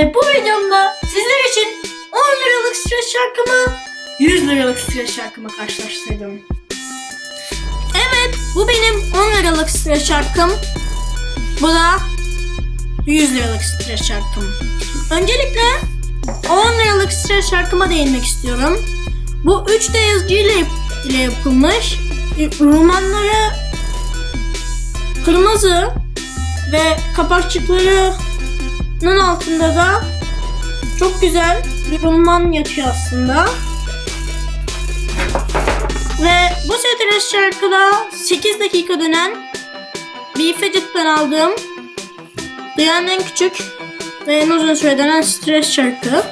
Ve bu videomda sizler için 10 liralık stres şarkımı 100 liralık stres şarkımı karşılaştırdım. Evet bu benim 10 liralık stres şarkım. Bu da 100 liralık stres şarkım. Öncelikle 10 liralık stres şarkıma değinmek istiyorum. Bu 3D yazıcı ile, yapılmış. Romanları kırmızı ve kapakçıklarının altında da çok güzel bir roman yatıyor aslında. Ve bu stres şarkıda 8 dakika dönen bir Fidget'ten aldığım dünyanın en küçük ve en uzun süre dönen stres şarkı.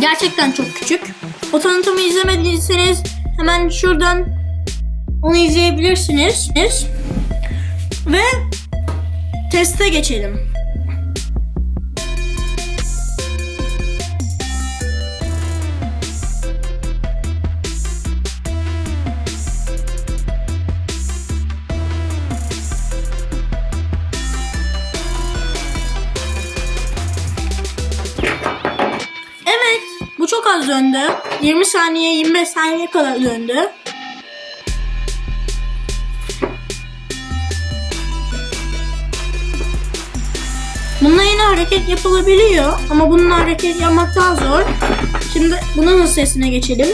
Gerçekten çok küçük. O tanıtımı izlemediyseniz hemen şuradan onu izleyebilirsiniz. Ve teste geçelim. Az döndü. 20 saniye, 25 saniye kadar döndü. Bununla yine hareket yapılabiliyor ama bununla hareket yapmak daha zor. Şimdi bunun sesine geçelim.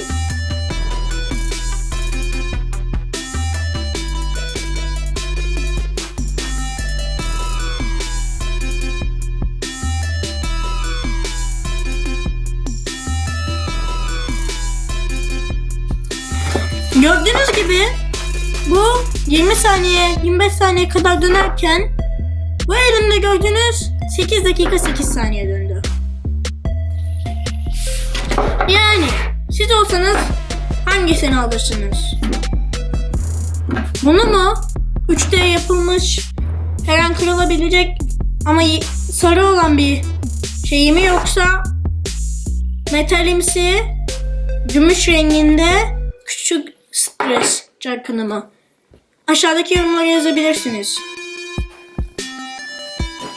Gördüğünüz gibi bu 20 saniye 25 saniye kadar dönerken bu elimde gördüğünüz 8 dakika 8 saniye döndü. Yani siz olsanız hangisini alırsınız? Bunu mu? 3D yapılmış her an kırılabilecek ama sarı olan bir şeyi mi yoksa metalimsi gümüş renginde küçük stres çarkını mı? Aşağıdaki yorumlara yazabilirsiniz.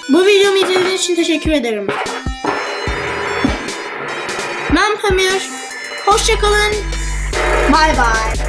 Bu videomu izlediğiniz için teşekkür ederim. Ben Pamir. Hoşçakalın. Bay bay.